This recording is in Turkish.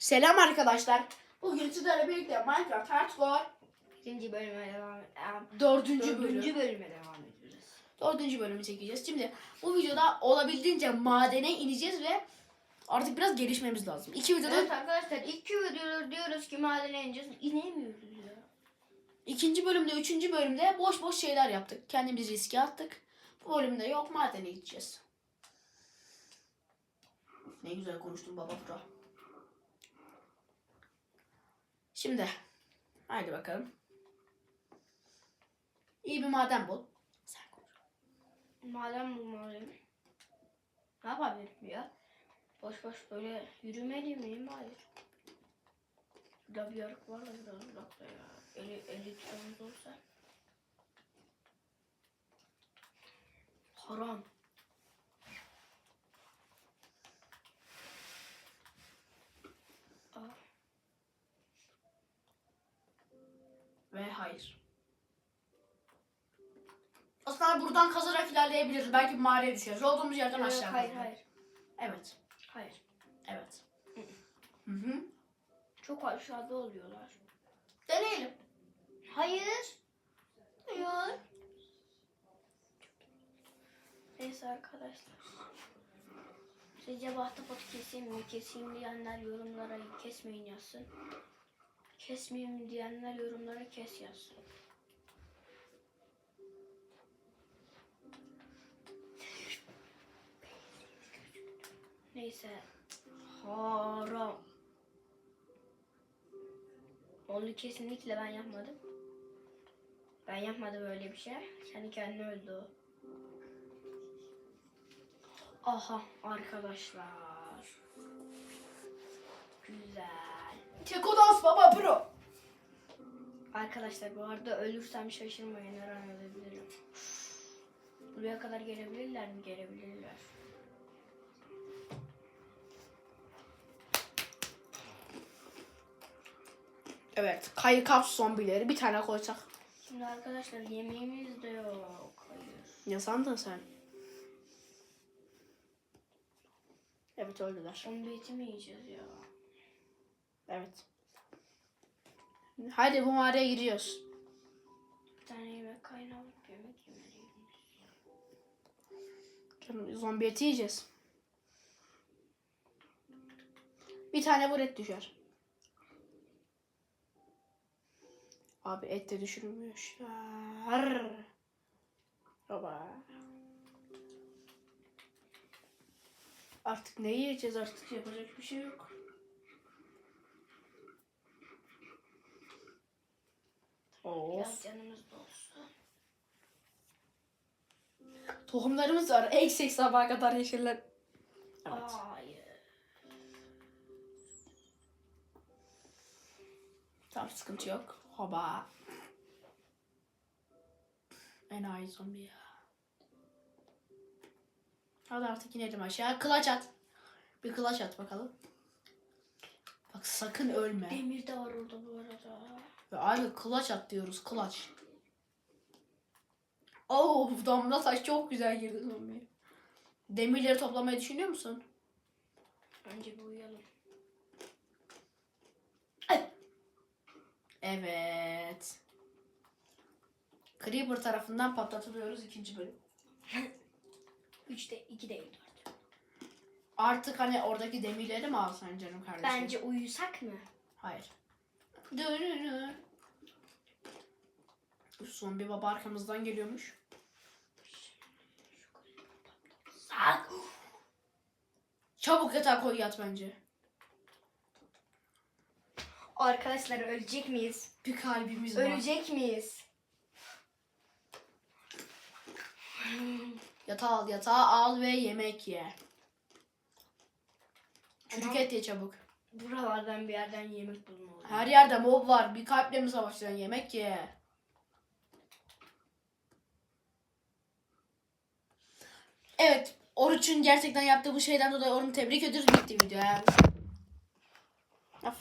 Selam arkadaşlar. Bugün sizlerle birlikte Minecraft Hardcore İkinci bölüme devam dördüncü, bölüm. Dördüncü bölüme devam ediyoruz. Dördüncü bölümü çekeceğiz. Şimdi bu videoda olabildiğince madene ineceğiz ve artık biraz gelişmemiz lazım. İki videoda Evet arkadaşlar iki videodur diyoruz ki madene ineceğiz. İnemiyoruz ya. ikinci bölümde, üçüncü bölümde boş boş şeyler yaptık. Kendimizi riske attık. Bu bölümde yok madene gideceğiz. Ne güzel konuştun baba pro. Şimdi haydi bakalım. İyi bir maden bul. Sen konuş. Maden bulmalıyım. Ne yapabilirim ya? Boş boş böyle yürümeli miyim? Hayır. Burada bir yarık var da biraz uzakta ya. Eli, eli tutamız olsa. Haram. Ve hayır. Aslında buradan kazarak ilerleyebiliriz. Belki mağaraya düşeriz. Olduğumuz yerden yok, aşağı. hayır hayır. Evet. Hayır. Evet. Hı hı. Çok aşağıda oluyorlar. Deneyelim. Hayır. Hayır. Neyse arkadaşlar. Sizce bahtapotu keseyim mi? Keseyim diyenler yorumlara kesmeyin yazsın. Kesmeyeyim diyenler yorumlara kes yazsın. Neyse. Haram. Onu kesinlikle ben yapmadım. Ben yapmadım öyle bir şey. Kendi kendine öldü o. Aha arkadaşlar. Güzel. Teko dans baba bro. Arkadaşlar bu arada ölürsem şaşırmayın her an ölebilirim. Buraya kadar gelebilirler mi? Gelebilirler. Evet. Kayı kap zombileri bir tane koysak. Şimdi arkadaşlar yemeğimiz de yok. Hayır. Ne sandın sen? Evet öldüler. Eti mi yiyeceğiz ya? Evet. Hadi bu mağaraya giriyoruz. Bir tane yemek kaynağı alıp yemek yemeliyim. Canım, Zombi eti yiyeceğiz. Bir tane vur et düşer. Abi et de düşürmüş. Baba. Artık ne yiyeceğiz artık yapacak bir şey yok. Of. Biraz canımız dolsun. Tohumlarımız var. Eksik sabaha kadar yeşiller. Evet. Hayır. Tamam sıkıntı yok. Hoba. Enayi zombi ya. Hadi artık inelim aşağı. Kılaç at. Bir kılaç at bakalım. Bak sakın ölme. Demir de var orada bu arada. Ve abi kılaç at diyoruz. Kılaç. Oo damla taş çok güzel girdi zombiye. Demirleri toplamayı düşünüyor musun? Önce bir uyuyalım. Evet. Creeper tarafından patlatılıyoruz ikinci bölüm. Üçte iki değil. Artık hani oradaki demirleri mi alsan canım kardeşim? Bence uyusak mı? Hayır. Dönünü. Zombi baba arkamızdan geliyormuş. Sak. Çabuk yatağa koy yat bence. Arkadaşlar ölecek miyiz? Bir kalbimiz var. Ölecek miyiz? Yatağı al, yatağı al ve yemek ye. Çürük et ye çabuk. Buralardan bir yerden yemek bulmalıyım. Her yerde mob var. Bir kalple mi savaşacaksın? Yemek ye. Evet. Oruç'un gerçekten yaptığı bu şeyden dolayı onu tebrik ediyoruz. Bitti video yani. Aferin.